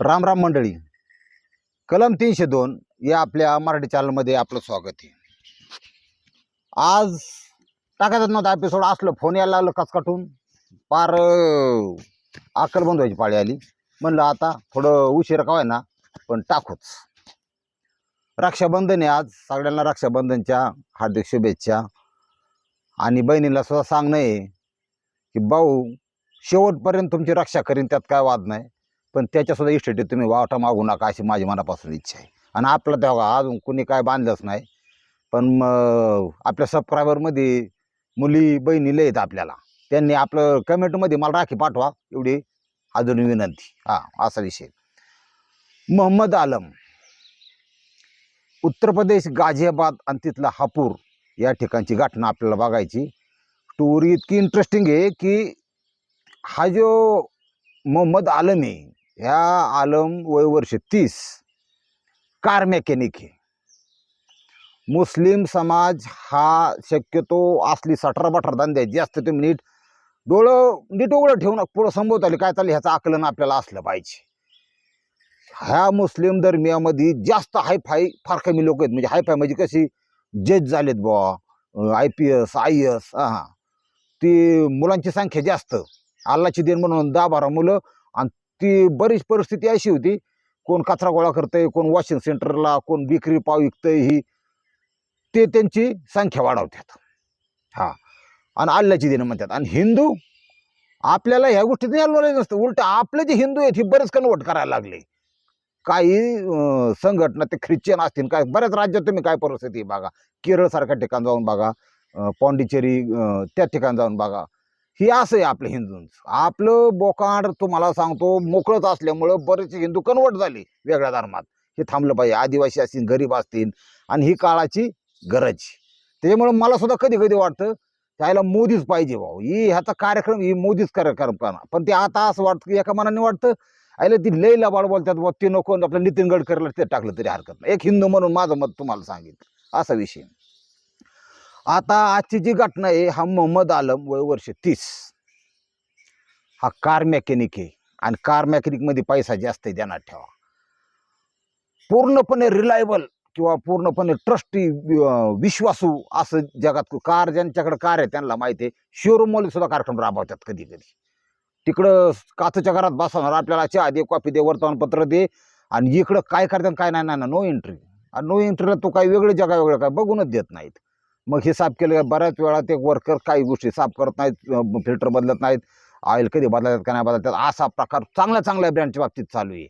रामराम मंडळी. कलम तीनशे दोन या आपल्या मराठी चॅनलमध्ये आपलं स्वागत आहे. आज टाकायचं नव्हतं एपिसोड असलं फोन यायला लागलं कचकाटून. पार अक्कल बंद व्हायची पाळी आली. म्हणलं आता थोडं उशीर का ना पण टाकूच. रक्षाबंधन आहे आज सगळ्यांना रक्षाबंधनच्या हार्दिक शुभेच्छा. आणि बहिणीला सुद्धा सांगणं आहे की भाऊ शेवटपर्यंत तुमची रक्षा करीन त्यात काय वाद नाही. पण त्याच्यासुद्धा इस्टेटी तुम्ही वाटा मागू नका अशी माझी मनापासून इच्छा आहे. आणि आपलं तेव्हा अजून कुणी काय बांधलंच नाही. पण मग आपल्या सबस्क्रायबरमध्ये मुली बहिणी लय आपल्याला. त्यांनी आपलं कमेंटमध्ये मला राखी पाठवा एवढी अजून विनंती. हां असा विषय. मोहम्मद आलम. उत्तर प्रदेश गाझियाबाद आणि तिथला हापूर या ठिकाणची घटना आपल्याला बघायची. स्टोरी इतकी इंटरेस्टिंग आहे की हा जो मोहम्मद आलम आहे ह्या आलम वय वर्ष तीस. कार मेकॅनिक आहे मुस्लिम समाज हा शक्यतो असली सटरा बटरा धंद्याची जास्त तुम्ही नीट डोळं नीट उघडं ठेवून पुढं संभवत आले काय चाललं ह्याचं आकलन आपल्याला असलं पाहिजे. ह्या मुस्लिम धर्मियामध्ये जास्त हायफाय फार कमी लोक आहेत म्हणजे हायफाय म्हणजे कशी? जज झालेत बुवा I P S I S हां. ती मुलांची संख्या जास्त. अल्लाची देण म्हणून दहा बारा मुलं आणि ती बरीच परिस्थिती अशी होती कोण कचरा गोळा करतंय कोण वॉशिंग सेंटरला कोण विक्री पाव विकतंय ही. ते त्यांची संख्या वाढवतात. हा. आणि अल्लाची देणं म्हणतात. आणि हिंदू आपल्याला ह्या गोष्टीत नॉलेज नसतं. उलट आपले जे हिंदू आहेत हे बरेच कन्वर्ट करायला लागले. काही संघटना ते ख्रिश्चन असतील काय बऱ्याच राज्यात तुम्ही काय परिस्थिती आहे बघा. केरळसारख्या ठिकाण जाऊन बघा. पॉंडिचेरी त्या ठिकाण जाऊन बघा. ही असं आहे आपलं हिंदूंचं. आपलं बोकाड तुम्हाला सांगतो मोकळत असल्यामुळं बरेचसे हिंदू कन्वर्ट झाले वेगळ्या धर्मात. हे थांबलं पाहिजे. आदिवासी असतील गरीब असतील आणि ही काळाची गरज त्याच्यामुळं मला सुद्धा कधी कधी वाटतं त्याला मोदीच पाहिजे भाऊ. ही ह्याचा कार्यक्रम ही मोदीच कार्यक्रम करणार पण ते आता असं वाटतं की एका मनाने वाटतं आयला ती लई लबाड बोलतात बुवा ते नको आपलं नितीन गडकरीला ते टाकलं तरी हरकत नाही. एक हिंदू म्हणून माझं मत तुम्हाला सांगितलं असा विषय आता आजची जी घटना आहे हा मोहम्मद आलम वय वर्ष तीस. हा कार मेकॅनिक आहे आणि कार मेकॅनिकमध्ये पैसा जास्त आहे ध्यानात ठेवा. पूर्णपणे रिलायबल किंवा पूर्णपणे ट्रस्टी विश्वासू असं जगात कार ज्यांच्याकडे कार आहे त्यांना माहिती आहे शोरूमवाले सुद्धा कार्यक्रम राबवतात कधी कधी तिकडं काचच्या घरात बसवणार आपल्याला चहा दे कॉफी दे वर्तमानपत्र दे आणि इकडं काय करतात काय नाही नाही नो एंट्री आणि नो एंट्रीला तो काही वेगळं जगा वेगळं काय बघूनच देत नाहीत. मग हे साफ केलं बऱ्याच वेळा ते वर्कर काही गोष्टी साफ करत नाहीत फिल्टर बदलत नाहीत. ऑइल कधी बदलतात का नाही बदलतात असा प्रकार चांगल्या चांगल्या ब्रँडच्या बाबतीत चालू आहे.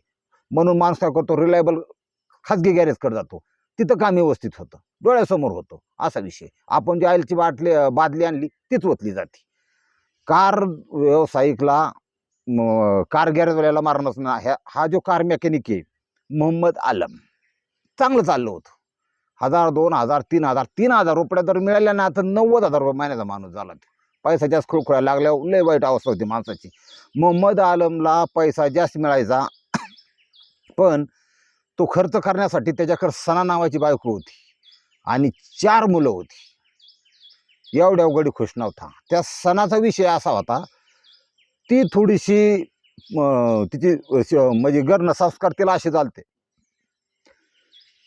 म्हणून माणूस काय करतो रिलायबल खाजगी गॅरेजकडे जातो. तिथं काम व्यवस्थित होतं. डोळ्यासमोर होतं. असा विषय. आपण जी ऑइलची बाटली बादली आणली तीच ओतली जाते. कार व्यावसायिकला कार गॅरेजवाल्याला मारणंच ना ह्या हा जो कार मेकॅनिक आहे मोहम्मद आलम. चांगलं चाललं होतं. हजार दोन हजार तीन हजार तीन हजार रुपया जर मिळाल्या ना आता नव्वद हजार रुपये महिन्याचा माणूस झाला ते. पैसा जास्त खुळखुळायला लागल्यावर लय वाईट अवस्था होती माणसाची. मोहम्मद आलमला पैसा जास्त मिळायचा. पण तो खर्च करण्यासाठी त्याच्याकडे सणा नावाची बायको होती. आणि चार मुलं होती. एवढ्या अवघडी खुश नव्हता. त्या सणाचा विषय असा होता ती थोडीशी तिची श- म्हणजे गर्ण संस्कार तिला असे चालते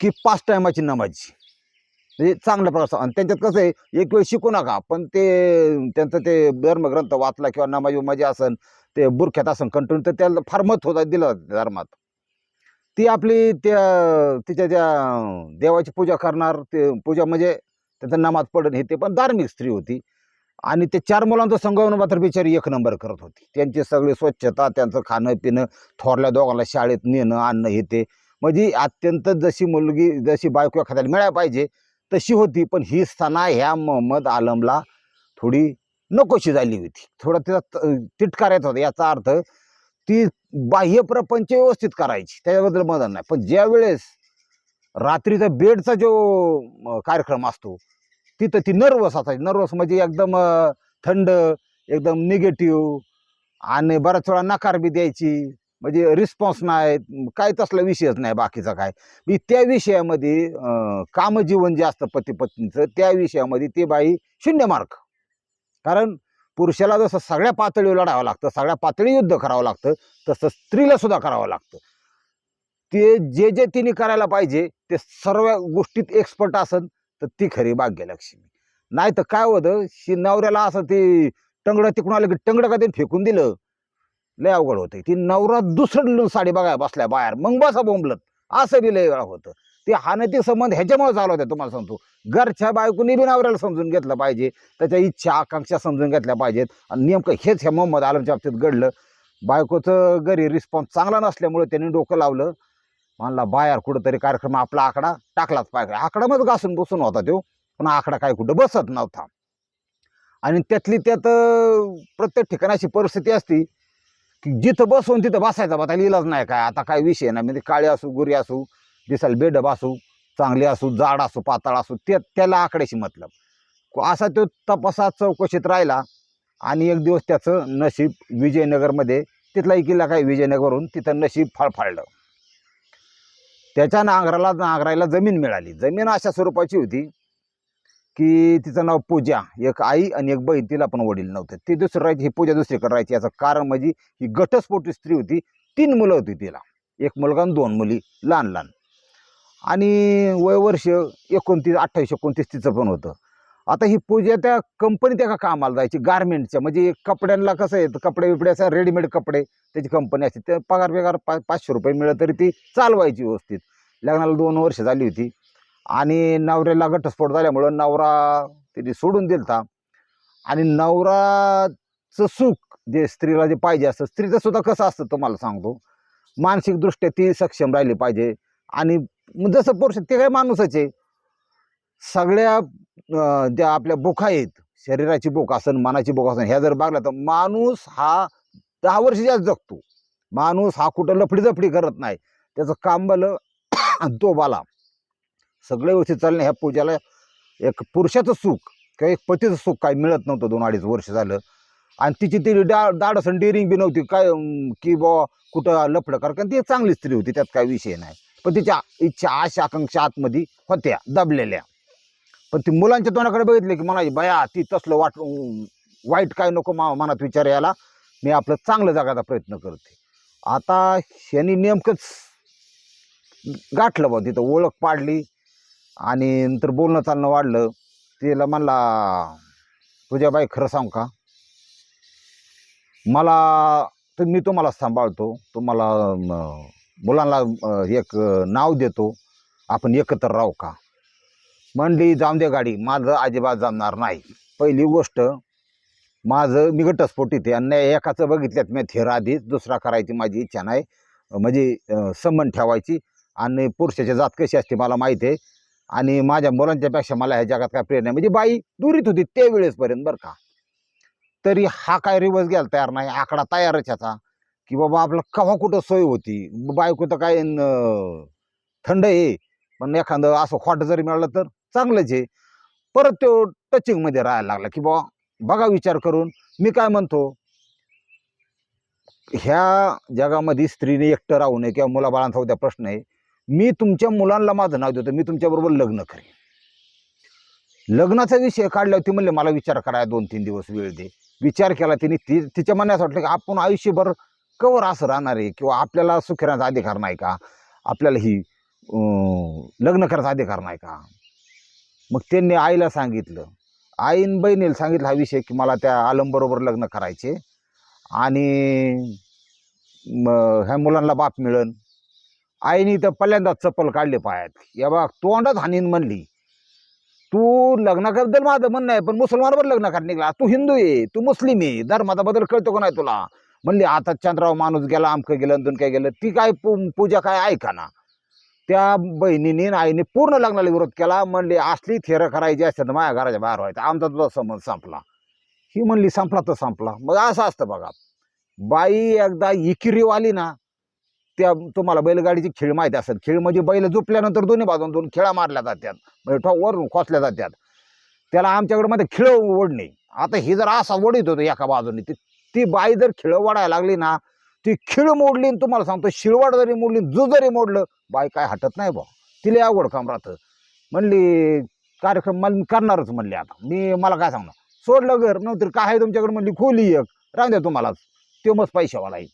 की पाच टायमाची नमाजी. म्हणजे चांगल्या प्रकार आणि त्यांच्यात कसं आहे एक वेळ शिकू नका पण ते त्यांचं ते धर्मग्रंथ वाचला किंवा नमाज उमाजी असन ते बुरख्यात असन कंटिन्यू तर त्याला फार मत होता दिलं धर्मात. ती आपली त्या तिच्या त्या देवाची पूजा करणार ते पूजा म्हणजे त्याचं नमाज पडण हे ते पण धार्मिक स्त्री होती. आणि ते चार मुलांचं संगमन मात्र बिचारी एक नंबर करत होती. त्यांची सगळी स्वच्छता त्यांचं खाणं पिणं थोरल्या दोघांना शाळेत नेणं आणणं हे ते. म्हणजे अत्यंत जशी मुलगी जशी बायको एखाद्याला मिळायला पाहिजे तशी होती. पण ही सना ह्या मोहम्मद आलमला थोडी नकोशी झाली होती. थोडा तिचा त- होता. याचा अर्थ ती बाह्य प्रपंच व्यवस्थित करायची. त्याच्याबद्दल मदत नाही. पण ज्या वेळेस रात्रीचा बेडचा जो कार्यक्रम असतो तिथं ती नर्वस असायची. नर्वस म्हणजे एकदम थंड एकदम निगेटिव्ह आणि बऱ्याच वेळा नकार बी द्यायची. म्हणजे रिस्पॉन्स नाही काय तसला विषयच नाही बाकीचा काय. मी त्या विषयामध्ये कामजीवन जे असतं पती पत्नीचं त्या विषयामध्ये ते बाई शून्य मार्क कारण पुरुषाला जसं सगळ्या पातळीवर लढावं लागतं सगळ्या पातळी युद्ध करावं लागतं तसं स्त्रीला सुद्धा करावं लागतं. ते जे जे तिने करायला पाहिजे ते सर्व गोष्टीत एक्सपर्ट असन तर ती खरी भाग्यलक्ष्मी नाही तर काय होतं शी नवऱ्याला असं ते टंगडं तिकडून आलं की टंगडं का ते फेकून दिलं? लय अवघड होते ती नवरा दुसरं साडी बघायला बसल्या बाहेर. मग बसा बोंबलत. असं बी लय वेळा होतं. ते हानती संबंध ह्याच्यामुळे चालू होते तुम्हाला सांगतो. घरच्या बायकोनी बी नवऱ्याला समजून घेतलं पाहिजे. त्याच्या इच्छा आकांक्षा समजून घेतल्या पाहिजेत. आणि नेमकं हेच ह्या मोहम्मद आलमच्या बाबतीत घडलं. बायकोचं घरी रिस्पॉन्स चांगला नसल्यामुळे त्यांनी डोकं लावलं. म्हणला बाहेर कुठंतरी कार्यक्रम आपला आकडा टाकलाच पाहिजे. आकडा मग घासून बसून होता तो. पण आकडा काय कुठं? बसत नव्हता. आणि त्यातली त्यात प्रत्येक ठिकाणाची परिस्थिती असती जिथं बसवून तिथं बसायचा बा त्याला इलाज नाही काय. आता काय विषय नाही म्हणजे काळी असू गुरी असू दिसायला बेडब असू चांगली असू जाड असू पातळ असू ते त्याला आकड्याशी मतलब. असा तो तपासात चौकशीत राहिला आणि एक दिवस त्याचं नशीब विजयनगरमध्ये तिथला किल्ला काय विजयनगरहून तिथं नशीब फळफाळलं. त्याच्या नांगराला नांगरायला जमीन मिळाली. जमीन अशा स्वरूपाची होती की तिचं नाव पूजा. एक आई आणि एक बहीण तिला पण वडील नव्हते. ती दुसरं राहायची ही पूजा दुसरीकडे राहायची. याचं कारण म्हणजे ही घटस्फोटी स्त्री होती. तीन मुलं होती तिला. एक मुलगा आणि दोन मुली लहान लहान. आणि वय वर्ष एकोणतीस अठ्ठावीस एकोणतीस तिचं पण होतं. आता ही पूजा त्या कंपनीत एका कामाला जायची गारमेंटच्या म्हणजे कपड्यांना कसं आहे तर कपडे बिपडे असं रेडीमेड कपडे. त्याची कंपनी असते ते पगार बिगार पा पाचशे रुपये मिळत तरी ती चालवायची व्यवस्थित. लग्नाला दोन वर्ष झाली होती. आणि नवऱ्याला घटस्फोट झाल्यामुळं नवरा तिने सोडून दिलता. आणि नवराचं सुख जे स्त्रीला जे पाहिजे असतं स्त्रीचं सुद्धा कसं असतं तुम्हाला सांगतो. मानसिकदृष्ट्या ती सक्षम राहिली पाहिजे. आणि जसं पुरुष ते काय माणूसच आहे. सगळ्या ज्या आपल्या बोखा आहेत शरीराची बोक असन मनाची बोक असन ह्या जर बघल्या तर माणूस हा दहा वर्ष जास्त जगतो. माणूस हा कुठं लफडी जफडी करत नाही. त्याचं काम भलं तो बाला सगळे व्यवस्थित चालणे ह्या पूजाला एक पुरुषाचं सुख किंवा एक पतीचं सुख काय मिळत नव्हतं दोन अडीच वर्ष झालं. आणि तिची ती डा दाडसन आणि बी नव्हती. काय की बा कुठं लफडं कारण ती चांगली स्त्री होती त्यात काही विषय नाही. पण तिच्या इच्छा आशा आकांक्षा आतमध्ये होत्या दबलेल्या. पण ती मुलांच्या तोंडाकडे बघितले की म्हणायची बया ती तसलं वाट वाईट काय नको मा मनात विचार यायला. मी आपलं चांगलं जगायचा प्रयत्न करते. आता ह्यांनी नेमकंच गाठलं बा तिथं ओळख पाडली. आणि नंतर बोलणं चालणं वाढलं. तिला म्हणला तुझ्या बाई खरं सांग का? मला तर मी तुम्हाला सांभाळतो. तुम्हाला मुलांना एक नाव देतो. आपण एकत्र राहू का? म्हणली जाऊन दे गाडी. माझं अजिबात जमणार नाही. पहिली गोष्ट माझं मी घटस्फोटीत आहे आणि एकाचं बघितल्यात मी थेर आधीच दुसरा करायची माझी इच्छा नाही. म्हणजे संबंध ठेवायची. आणि पुरुषाची जात कशी असते मला माहीत आहे. आणि माझ्या मुलांच्यापेक्षा मला ह्या जगात काय प्रेरणा आहे? म्हणजे बाई दुरीत होती त्यावेळेसपर्यंत वेळेसपर्यंत बरं का. तरी हा काय रिवर्स घ्यायला तयार नाही आकडा तयारच ह्याचा की बाबा आपलं केव्हा कुठं सोय होती? बायको तर काय न- थंड आहे. पण एखादं असं खोट जरी मिळालं तर चांगलंच आहे. परत तो टचिंगमध्ये राहायला लागला की बाबा बघा विचार करून मी काय म्हणतो? ह्या जगामध्ये स्त्रीने एकटं राहू नये किंवा मुलाबाळांचा उद्या प्रश्न आहे. मी तुमच्या मुलांना माझं नाव देतो मी तुमच्याबरोबर लग्न करेन. लग्नाचा विषय काढल्यावर ती म्हणले मला विचार करायला दोन तीन दिवस वेळ दे. विचार केला तिने ती तिच्या मनात वाटलं की आपण आयुष्यभर कवर असं राहणार आहे किंवा आपल्याला सुखी अधिकार नाही का? आपल्याला ही लग्न करायचा अधिकार नाही का? मग त्यांनी आईला सांगितलं. आईन बहिणीला सांगितलं हा विषय की मला त्या आलमबरोबर लग्न करायचे आणि मग ह्या मुलांना बाप मिळन. आईने तर पहिल्यांदाच चप्पल काढले पायात. या बा तोंडात हानीन म्हणली. तू लग्नाबद्दल माझं म्हणणं आहे पण मुसलमानवर लग्न कर निघला. तू हिंदू आहे तू मुस्लिम आहे धर्माचा बदल कळतो का नाही तुला? म्हणली आता चंद्राव माणूस गेला आमकं गेलं दोन काय गेलं ती काय पूजा काय ऐका ना? त्या बहिणीने आईने पूर्ण लग्नाला विरोध केला. म्हणली असली थेर करायची असते तर माझ्या घराच्या बाहेर व्हायचं. आमचा तुझा संबंध संपला. ही म्हणली संपला तर संपला. मग असं असतं बघा. बाई एकदा इकिरीव आली ना त्या तुम्हाला बैलगाडीची खेळ माहिती असतात खेळ म्हणजे बैल झोपल्यानंतर दोन्ही बाजून दोन खेळा मारल्या जातात म्हणजे ठो वरून खोसल्या जातात त्याला आमच्याकडे मध्ये खिळ ओढणे. आता हे जर असा ओढीत होतो एका बाजूने ती ती बाई जर खिळ ओढायला लागली ना ती खिळ मोडली आणि तुम्हाला सांगतो शिळवाड जरी मोडली जो जरी मोडलं बाई काय हटत नाही बा तिला अवघड काम राहतं. म्हणली कार्यक्रम मला मी करणारच म्हणले आता. मी मला काय सांगणार? सोडलं घर नंतर काय आहे तुमच्याकडे म्हणली खोली एक. राहून द्या तुम्हालाच. तो मस्त पैशावाला येईल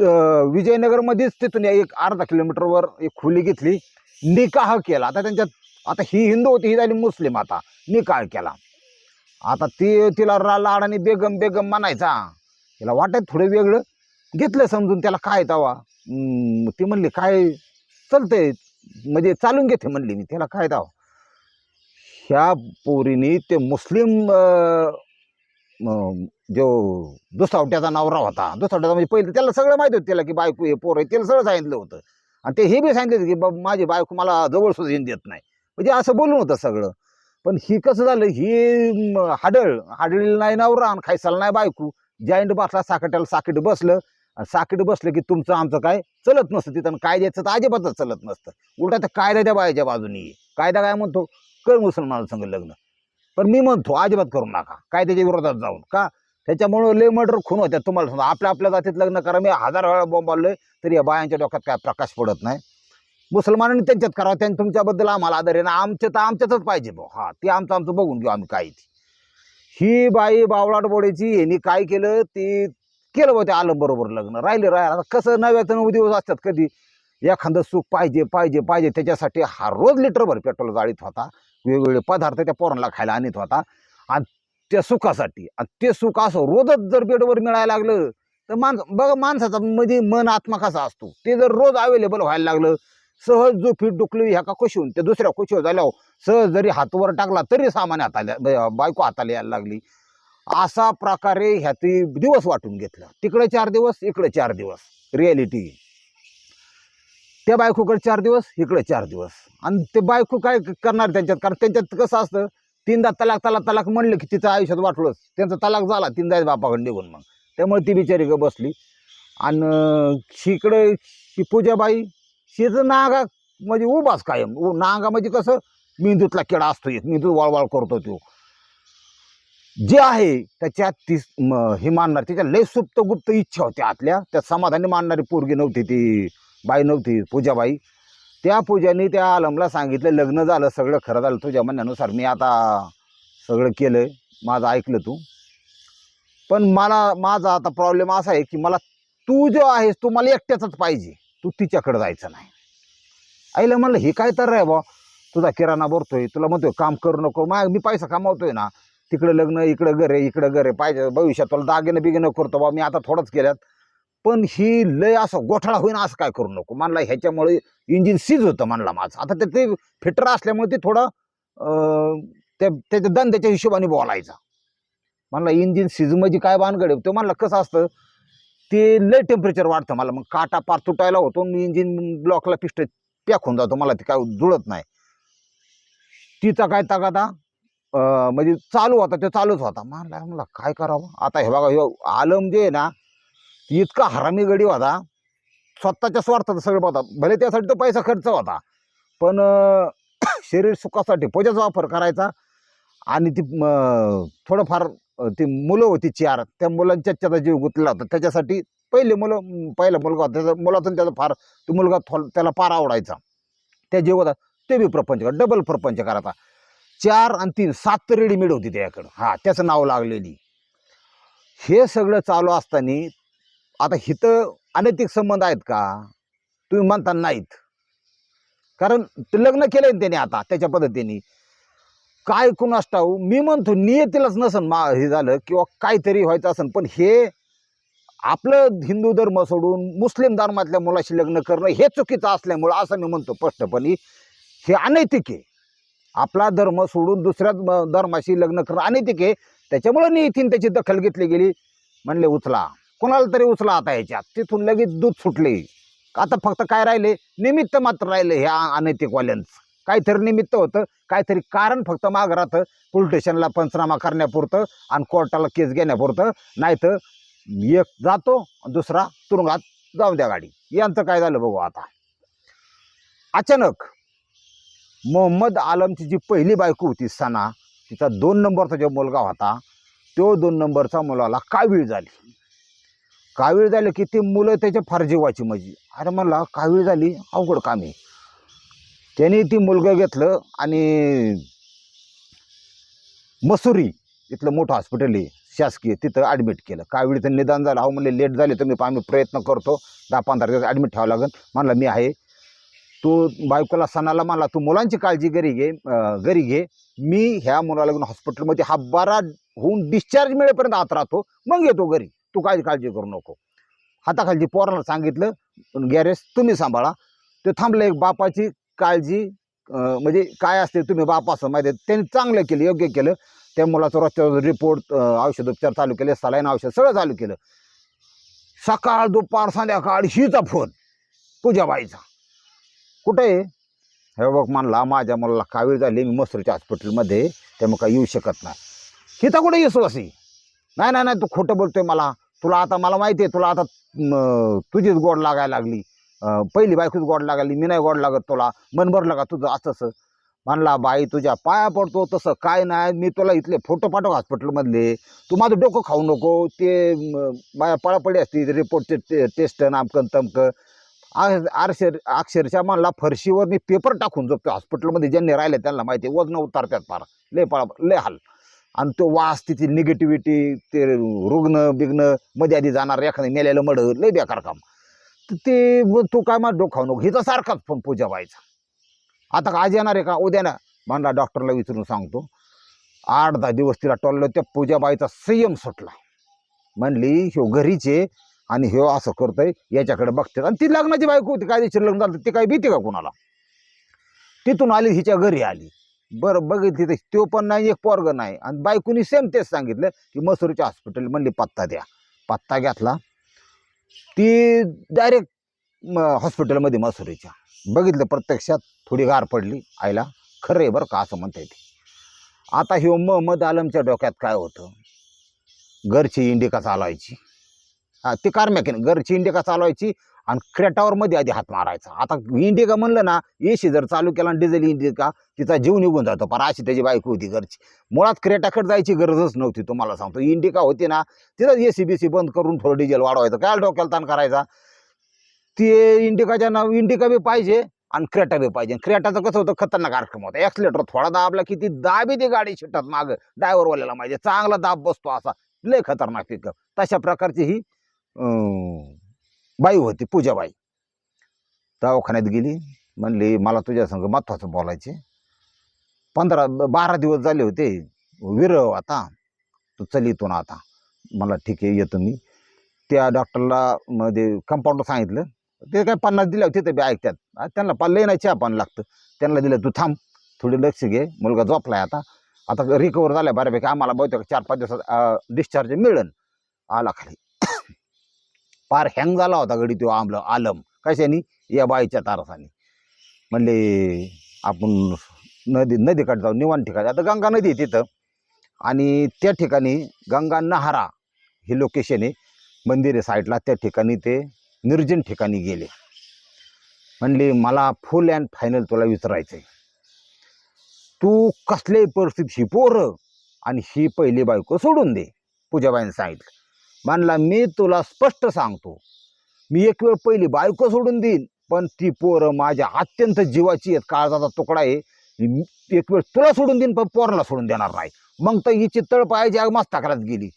विजयनगरमध्येच तिथून एक अर्धा किलोमीटरवर एक खोली घेतली. निकाह केला. आता त्यांच्यात आता ही हिंदू होती ही झाली मुस्लिम आता. निकाह केला. आता ती तिला रा लाडाने बेगम बेगम म्हणायचा. तिला वाटत थोडं वेगळं. घेतलं समजून त्याला काय तवा. ती म्हणली काय चालतंय? म्हणजे चालून घेते म्हणली मी. त्याला काय दाव ह्या पोरीने ते मुस्लिम जो दुसावट्याचा नवरा होता दुसावट्याचा म्हणजे पहिले त्याला सगळं माहिती होतं त्याला की बायको हे पोर आहे त्याला सगळं सांगितलं होतं. आणि ते हे बी सांगितलं होतं की बाबा माझी बायको मला जवळ सुद्धा येऊन देत नाही. म्हणजे असं बोलून होतं सगळं. पण ही कसं झालं ही हाडळ हाडळीला नाही नवरा आणि खायसाला नाही बायको. जॉईंट बसला साकट्याला साकीट बसलं. आणि साकीट बसलं की तुमचं आमचं काय? चलत नसतं तिथं आणि कायद्याचं तर अजिबातच चलत नसतं. उलटा तर कायदा त्या बायाच्या बाजूनी. कायदा काय म्हणतो? कर मुसलमानासंग लग्न. पण मी म्हणतो अजिबात करू नका. काय त्याच्या विरोधात जाऊन. का? त्याच्यामुळं लय मर्डर खून होत्या तुम्हाला समजा आपल्या आपल्या जातीत लग्न करा. मी हजार वेळा बोंबावलोय तरी या बायांच्या डोक्यात काय प्रकाश पडत नाही. मुसलमानांनी त्यांच्यात करावं. त्यांनी तुमच्याबद्दल आम्हाला आदर आहे ना आमच्या तर आमच्यातच पाहिजे भाऊ. हा ते आमचं आमचं बघून घेऊ आम्ही काय ती. ही बाई बावळाट बोडेची यांनी काय केलं? ती केलं बघ ते आलं बरोबर लग्न. राहिले राहिलं. आता कसं नव्याचं नऊ दिवस असतात कधी? एखादं सुख पाहिजे पाहिजे पाहिजे. त्याच्यासाठी हा रोज लिटरभर पेट्रोल जाळीत होता. वेगवेगळे पदार्थ त्या पोरांना खायला आणत होता. आणि त्या सुखासाठी आणि ते सुख असं रोजच जर बेडवर मिळायला लागलं तर माणस बघा माणसाचा मध्ये मन आत्मा कसा असतो? ते जर रोज अवेलेबल व्हायला लागलं सहज जो फीट डुकली ह्या का होऊन त्या दुसऱ्या खुशीवर झाल्यावर सहज जरी हातवर टाकला तरी सामान हाताला बायको हाताला यायला लागली. असा प्रकारे ह्याती दिवस वाटून घेतला. तिकडे चार दिवस इकडे चार दिवस. रियालिटी त्या बायकोकडे चार दिवस इकडे चार दिवस. आणि ते बायको काय करणार त्यांच्यात? कारण त्यांच्यात कसं असतं तीनदा तलाक तलाक तलाक म्हणलं की तिचं आयुष्यात वाटलंच. त्यांचा तलाक झाला तीनदा बापाकडे निघून मग. त्यामुळे ती बिचारी ग बसली. आणि शिकडे ही पूजाबाई शिचं नागा म्हणजे उभाच कायम. नागा म्हणजे कसं मेंदूतला किडा असतो एक. मेंदू वळवळ करतो तो. जे आहे त्याच्यात ती हे मानणार. त्याच्या लय सुप्त गुप्त इच्छा होती आतल्या. त्या समाधानी मानणारी पोरगी नव्हती ती. बाई नव्हती पूजाबाई. त्या पूजाने त्या आलमला सांगितलं लग्न झालं सगळं खरं झालं तुझ्या म्हणण्यानुसार मी आता सगळं केलंय माझं ऐकलं तू. पण मला माझा आता प्रॉब्लेम असा आहे की मला तू जो आहेस तू मला एकट्याचाच पाहिजे. तू तिच्याकडे जायचं नाही. आईला म्हणलं हे काय तर रे बा तुझा किराणा भरतोय तुला म्हणतोय काम करू नको मा मी पैसा कमावतोय ना. तिकडं लग्न इकडं घर आहे इकडं घर आहे पाहिजे भविष्यात तुला दागिनं बिगिनं करतो बा मी आता थोडंच केल्यात. पण ही लय असं गोठाळा होईन असं काय करू नको. म्हणला ह्याच्यामुळे इंजिन सीज होतं म्हणला माझं. आता ते- ते फिटर असल्यामुळे ते थोडं त्या त्याच्या दंद्याच्या हिशोबाने बोलायचा. म्हणला इंजिन सीज म्हणजे काय भानगड तो म्हणला कसं असतं ते लय टेम्परेचर वाढतं मला मग काटा पार तुटायला होतो मी इंजिन ब्लॉकला पिस्ट पॅक होऊन जातो. मला ते काय जुळत नाही. तिचा काय तगादा म्हणजे चालू होता तो चालूच होता. म्हणला म्हणला काय करावं? आता हे बघा हे आलम जे आहे ना इतका हरामी गडी होता. स्वतःच्या स्वार्थाचं सगळं होता भले त्यासाठी तो पैसा खर्च होता पण शरीर सुखासाठी पोजाचा वापर करायचा. आणि ती थोडंफार ती मुलं होती चार. त्या मुलांच्या त्याचा जीव गुंतला होता. त्याच्यासाठी पहिले मुलं पहिला मुलगा होता. त्याचा मुलातून त्याचा फार तो मुलगा थोड त्याला फार आवडायचा. त्या जीव होता. ते बी प्रपंच डबल प्रपंच करायचा. चार आणि तीन सात रेडीमेड होती त्याच्याकडं. हां त्याचं नाव लागलेली. हे सगळं चालू असताना आता हिथं अनैतिक संबंध आहेत का? तुम्ही म्हणता नाहीत. कारण ते लग्न केलंय त्याने आता त्याच्या पद्धतीने. काय कुणास ठाऊ मी म्हणतो नियतीलाच नसन मा हे झालं किंवा काहीतरी व्हायचं असन पण हे आपलं हिंदू धर्म सोडून मुस्लिम धर्मातल्या मुलाशी लग्न करणं हे चुकीचं असल्यामुळं असं मी म्हणतो स्पष्टपणे हे अनैतिक आहे. आपला धर्म सोडून दुसऱ्या धर्माशी लग्न करणं अनैतिक आहे. त्याच्यामुळं नियतीन त्याची दखल घेतली गेली. म्हणले उचला. कुणाला तरी उचला आता याच्यात. तिथून लगेच दूध सुटले आता फक्त काय राहिले? निमित्त मात्र राहिले ह्या अनैतिकवाल्यांचं. काहीतरी निमित्त होतं काहीतरी कारण फक्त माग राहतं. पोलीस स्टेशनला पंचनामा करण्यापुरतं आणि कोर्टाला केस घेण्यापुरतं. नाहीतर एक जातो दुसरा तुरुंगात जाऊन द्या गाडी. यांचं काय झालं बघू आता. अचानक मोहम्मद आलमची जी पहिली बायको होती सना तिचा दोन नंबरचा जो मुलगा होता तो दोन नंबरचा मुलाला कावीळ झाली. कावीळ झालं की ती मुलं त्याच्या फार जीवाची म्हणजे अरे मला कावीळ झाली अवघड काम आहे. त्याने ती मुलगं घेतलं आणि मसुरी इथलं मोठं हॉस्पिटल आहे शासकीय तिथं ॲडमिट केलं. कावीळचं निदान झालं. अहो म्हणले लेट झाले तुम्ही आम्ही प्रयत्न करतो. दहा पंधरा दिवस ॲडमिट ठेवावं लागेल. म्हणलं मी आहे. तू बायकोला सणाला म्हणला तू मुलांची काळजी घरी घे घरी घे. मी ह्या मुलाला घेऊन हॉस्पिटलमध्ये हा बरा होऊन डिस्चार्ज मिळेपर्यंत आत राहतो. मग येतो घरी. तू काय काळजी करू नको. हाताखालची पोराला सांगितलं गॅरेज तुम्ही सांभाळा. ते थांबले बापाची काळजी म्हणजे काय असते तुम्ही बाप असं माहिती त्यांनी चांगलं केलं योग्य केलं. त्या मुलाचं रोजच्या रिपोर्ट औषधोपचार चालू केले सलाईन औषध सगळं चालू केलं. सकाळ दुपार संध्याकाळ हिचा फोन पूजाबाईचा कुठे आहे? हे बघ म्हणला माझ्या मुलाला कावीळ झाली मी मसूरच्या हॉस्पिटलमध्ये त्यामुळे काय येऊ शकत नाही. हिता कुठे येसू असे नाही नाही नाही तू खोटं बोलतोय मला. तुला आता मला माहिती आहे तुला आता तुझीच गोड लागायला लागली. पहिली बायकोच गोड लागली मी नाही गोड लागत तुला. मन भरलं का तुझं? असं म्हणला बाई तुझ्या पाया पडतो तसं काय नाही. मी तुला इथले फोटो पाठव हॉस्पिटलमधले. तू माझं डोकं खाऊ नको. ते म, माझ्या पळापडी असते रिपोर्टचे टे टेस्ट नामकन तमकं आ- अक्षरशः म्हणला फरशीवर मी पेपर टाकून झोपतो. हॉस्पिटलमध्ये ज्यांनी राहिले त्यांना माहिती आहे, वजन उतारतात फार. लय पळा लय हाल. आणि तो वास तिची निगेटिव्हिटी ते रुग्ण बिग्नमध्ये आधी जाणार एखादं नेलेलं मड लय बेकार काम. तर ते व तू काय मला डोखाव नको. हिचा सारखाच फोन पूजा व्हायचा. आता आज येणार आहे का? उद्या ना. म्हणला डॉक्टरला विचारून सांगतो. आठ दहा दिवस तिला टोललं त्या पूजाबाईचा संयम सुटला. म्हणली ह्यो घरीचे आणि ह्यो असं करतोय याच्याकडे बघते. आणि ती लग्नाची बायको होती. कायदेशीर लग्न झालं ती काय भीती का कोणाला? तिथून आली हिच्या घरी आली. बरं बघितली तर तो पण नाही एक पोरग नाही. आणि बायकोनी सेम तेच सांगितलं की मसुरीच्या हॉस्पिटल म्हणली पत्ता द्या. पत्ता घेतला. ती डायरेक्ट हॉस्पिटलमध्ये मसुरीच्या. बघितलं प्रत्यक्षात थोडी गार पडली आईला. खरं आहे बरं का असं म्हणता येते आता ह्यो महम्मद आलमच्या डोक्यात काय होतं? घरची इंडिका चालवायची. हां ती कार मेकॅनिक घरची इंडिका चालवायची. आणि क्रेटावर मध्ये आधी हात मारायचा. आता इंडिका म्हणलं ना एसी जर चालू केला आणि डिझेल इंडिका तिचा जीव निघून जातो. पण अशी त्याची बायको होती घरची. मुळात क्रेटाकडे जायची गरजच नव्हती तुम्हाला सांगतो. इंडिका होती ना तिथं एसी बीसी बंद करून थोडं डिझेल वाढवायचं. काय डोक्याला ताण करायचा? ते इंडिकाच्या नाव इंडिका बी पाहिजे आणि क्रेटा बी पाहिजे. क्रेटाचं कसं होतं खतरनाक कार्यक्रम होता. ॲक्सिलेटर थोडा दाबला की ती दाबी ती गाडी शिटत मागं. ड्रायव्हरवाल्याला माहिती चांगला दाब बसतो असा. लय खतरनाक पिकअप तशा प्रकारची ही बाई होती पूजाबाई. दवाखान्यात गेली म्हणली मला तुझ्या संग महत्वाचं बोलायचे पंधरा बारा दिवस झाले होते विरव आता. तू चल इथून आता. मला ठीक आहे येतो मी. त्या डॉक्टरला मध्ये कंपाऊंडर सांगितलं. ते काय पन्नास दिल्या होते ते बी ऐकतात. त्यांना पण नाही चहा लागतं. त्यांना दिलं तू थांब थोडी लक्ष घे. मुलगा झोपलाय आता. आता रिकवर झाला बऱ्यापैकी. आम्हाला बहुतेक चार पाच दिवसात डिस्चार्ज मिळेल. आला खाली. पार हँग झाला होता गडी तो आमलं आलम. कशाने? या बाईच्या तारसाने. म्हणले आपण नदी नदीकडे जाऊ निवान ठिकाणी. आता गंगा नदी आहे तिथं. आणि त्या ठिकाणी गंगा नहारा हे लोकेशन आहे. मंदिर साईडला. त्या ठिकाणी ते निर्जन ठिकाणी गेले. म्हणले मला फुल अँड फायनल तुला विचारायचं आहे तू कसल्याही परिस्थितीत ही पोरं आणि ही पहिली बायको सोडून दे. पूजाबाईंनी सांगितलं. म्हणला मी तुला स्पष्ट सांगतो. मी एक वेळ पहिली बायको सोडून देईन पण ती पोरं माझ्या अत्यंत जीवाची आहेत. काळजाचा तुकडा आहे. मी एक वेळ तुला सोडून देईन पण पोराला सोडून देणार नाही. मग तर हिची तळपायाची आग मस्तकालाच गेली.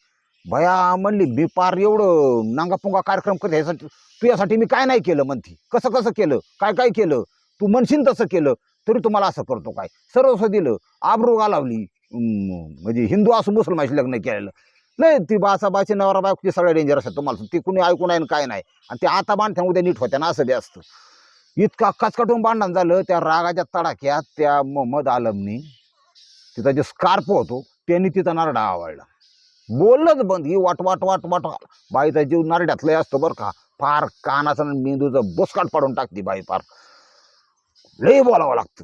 भया म्हणली मी पार एवढं नांगापुंगा कार्यक्रम करते ह्यासाठी तुझ्यासाठी मी काय नाही केलं म्हणती. कसं कसं केलं? काय काय केलं? तू म्हणशील तसं केलं तरी तुम्हाला असं करतो काय? सर्वस्व दिलं आबरू घालावली. लावली म्हणजे हिंदू असं मुसलमानशी लग्न केलेलं. नाही ती बासाबाची नवरा बायकोची सगळ्या डेंजर असतात तुम्हाला. ती कुणी ऐकून आहे आणि काय नाही. आणि ते आता बांधते उद्या नीट होत्या ना असं बी असतं. इतका कचकटून भांडण झालं त्या रागाच्या तडाख्यात त्या मोहम्मद आलमनी तिचा जे स्कार्प होतो त्यांनी तिचा नारडा आवडला. बोललंच बंद. ही वाट वाट वाट वाट. बाईचा जीव नारड्यात लय असतो बरं का. फार कानाचा आणि मेंदूचं बोसकाट पाडून टाकते बाई फार. लय बोलावं लागतं.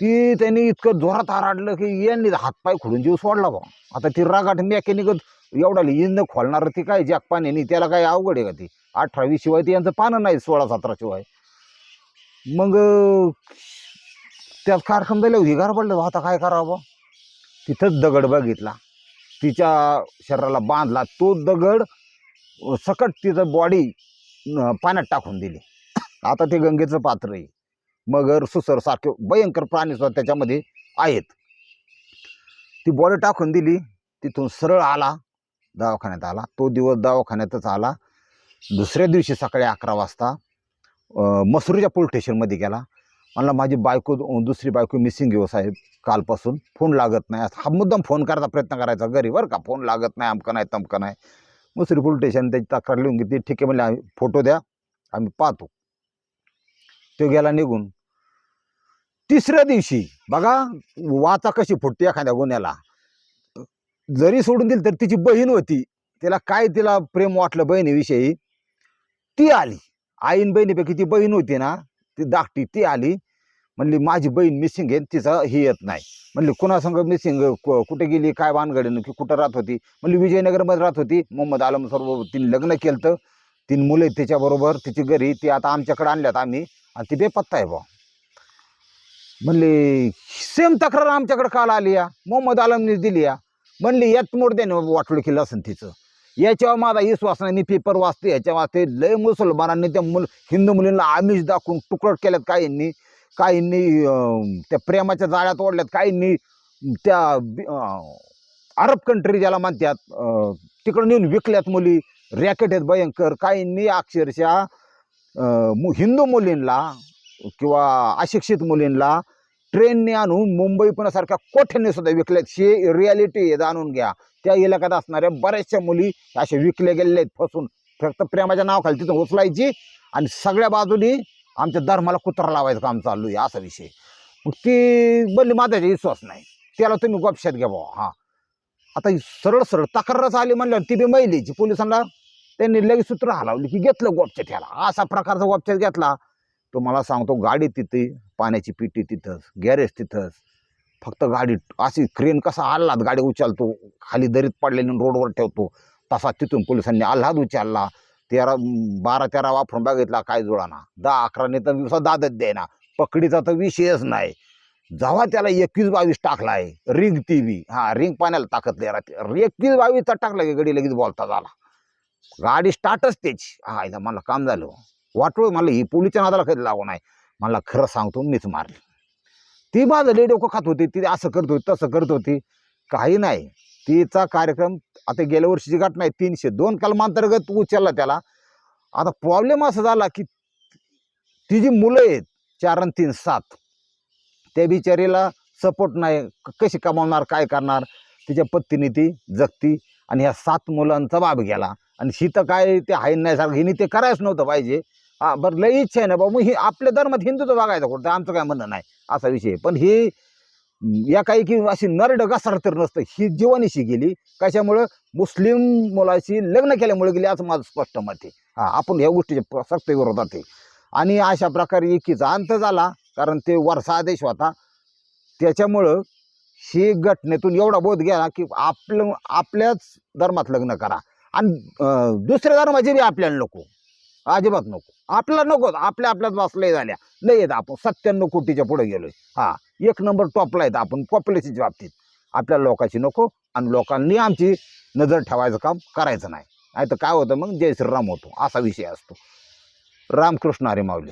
ती त्यांनी इतकं जोरात आराडलं की यांनी हातपाय खोडून जीव सोडला बा आता ती रागाट मेकॅनिक एवढा इंद खोलणार ती काय जॅक पाण्याने? त्याला काय अवघड आहे का ती? अठरावी शिवाय ती यांचं पानं नाही सोळा सतरा शिवाय. मग त्यात कारखान दिल्या होती गार पडलं आता काय करावं तिथंच दगड बघितला. तिच्या शरीराला बांधला. तो दगड सकट तिचं बॉडी पाण्यात टाकून दिली. आता ते गंगेचं पात्र आहे. मगर सुसर सारखे भयंकर प्राणी सुद्धा त्याच्यामध्ये आहेत. ती बॉडी टाकून दिली. तिथून सरळ आला. दवाखान्यात आला. तो दिवस दवाखान्यातच आला. दुसऱ्या दिवशी सकाळी अकरा वाजता अं, मसुरीच्या पोलीस स्टेशनमध्ये गेला. म्हणला माझी बायको दुसरी बायको मिसिंग घेऊ हो साहेब. कालपासून फोन लागत नाही. हा मुद्दाम फोन करायचा प्रयत्न करायचा. घरी बरं का? फोन लागत नाही अमकं नाही तमकं नाही. मसुरी पोलीस स्टेशन त्याची तक्रार लिहून घेतली. ठीक आहे म्हणले फोटो द्या. आम्ही पाहतो. तो गेला निघून. तिसऱ्या दिवशी बघा वाचा कशी फुटते एखाद्या गुन्ह्याला. जरी सोडून दिली तर तिची बहीण होती. तिला काय तिला प्रेम वाटलं बहिणीविषयी? ती आली. आईन बहिणीपैकी ती बहीण होती ना ती धाकटी ती आली. म्हणली माझी बहीण मिसिंग आहे तिचा हे येत नाही. म्हणली कुणासंग मिसिंग कुठे गेली? काय वानगडीनं की कुठं राहत होती? म्हणली विजयनगरमध्ये राहत होती. मोहम्मद आलम सर्व तिने लग्न केलं तर तीन मुलं त्याच्याबरोबर तिची घरी ती आता आमच्याकडे आणल्यात आम्ही. आणि ती बेपत्ता आहे बा म्हणली सेम तक्रार आमच्याकडे काल आली या. मोहम्मद आलमने दिली या. म्हणली यात मोडद्याने वाटलं केलं असेल तिचं. याच्यावर माझा विश्वास नाही मी पेपर वाचते याच्या वाचते लय मुसलमानांनी त्या मुल हिंदू मुलींना आमिष दाखवून तुकडट केल्यात काहींनी काहींनी त्या प्रेमाच्या जाळ्यात ओढल्यात काहींनी त्या अरब कंट्री ज्याला म्हणतात तिकडं नेऊन विकल्यात मुली रॅकेट आहेत भयंकर काहींनी अक्षरशः मु- हिंदू मुलींना किंवा अशिक्षित मुलींना ट्रेनने आणून मुंबई पुण्यासारख्या कोठ्याने सुद्धा विकल्यात? हे रियालिटी आहे जाणून घ्या. त्या इलाक्यात असणाऱ्या बऱ्याचशा मुली अशा विकल्या गेलेल्या आहेत फसून. फक्त प्रेमाच्या नावाखाली तिथं उचलायची आणि सगळ्या बाजूनी आमच्या धर्माला कुत्रा लावायचं काम चालू आहे असा विषय. मग ती बोलली माझ्याचा विश्वास नाही. त्याला तुम्ही गोपशात घ्या बुवा हां. आता ही सरळ सरळ तक्रारच आली म्हणल्यावर ती बी महिलेची पोलिसांना त्यांनी लगेच सूत्र हलावली की घेतलं गोपच्यात ह्याला. असा प्रकारचा गोपच्यात घेतला. तो मला सांगतो गाडी तिथे पाण्याची पिटी तिथंच गॅरेज तिथंच. फक्त गाडी अशी क्रेन कसा आल्हाद गाडी उचलतो खाली दरीत पडलेली रोडवर ठेवतो. तसा तिथून पोलिसांनी आल्हाद उचलला. तेरा बारा तेरा वापरून बघितला काय जुळाना. दहा अकराने तर दिवसा दादत द्यायना पकडीचा तर विषयच नाही. जेव्हा त्याला एकवीस बावीस टाकला आहे रिंग ती बी हा रिंग पाण्याला टाकतले राहते एकवीस बावीसचा टाकला की गडी लगेच बोलता झाला. गाडी स्टार्टच त्याची. हा इथं मला काम झालं. वाटलं मला ही पोलीसच्या नादाला कधी लागू नाही मला खरं सांगतो मीच मारली. ती माझं लय डोकं खात होती ती असं करत होती तसं करत होती. काही नाही. तिचा कार्यक्रम आता गेल्या वर्षीची घटना आहे तीनशे दोन कलमांतर्गत उचलला त्याला. आता प्रॉब्लेम असा झाला की ती जी मुलं आहेत चार आणि तीन सात त्या बिचारीला सपोर्ट नाही कशी कमावणार काय करणार? तिच्या पत्तीने ती जगती आणि ह्या सात मुलांचा बाब गेला. आणि शीत काय ते हाईन नाही सारखं हिने ते करायच नव्हतं पाहिजे. हा बरं लई इच्छा आहे ना बाबा मग ही आपल्या धर्मात हिंदूचं बघायचं कुठं? आमचं काय म्हणणं नाही असा विषय पण ही या काही की अशी नरड घसार तर नसतं. ही जीवनीशी गेली. कशामुळं? मुस्लिम मुलाशी लग्न केल्यामुळे गेली असं माझं स्पष्ट मत आहे. हा आपण ह्या गोष्टीच्या सक्त विरोधात आहे. आणि अशा प्रकारे एकीचा अंत झाला कारण ते वर्षा आदेश होता. त्याच्यामुळं ही घटनेतून एवढा बोध गेला की आपलं आपल्याच धर्मात लग्न करा. आणि दुसऱ्या धर्माचे बी आपल्याला नको. अजिबात नको. आपल्याला नको. आपल्या आपल्यात बसलंय झाल्या. लय येत आपण. सत्त्याण्णव कोटीच्या पुढे गेलोय. हा. एक नंबर टॉपला येत आपण पॉप्युलेशनच्या बाबतीत. आपल्या लोकांची नको आणि लोकांनी आमची नजर ठेवायचं काम करायचं नाही. नाही तर काय होतं मग? जय श्रीराम होतो. असा विषय असतो. रामकृष्ण हरी माऊली.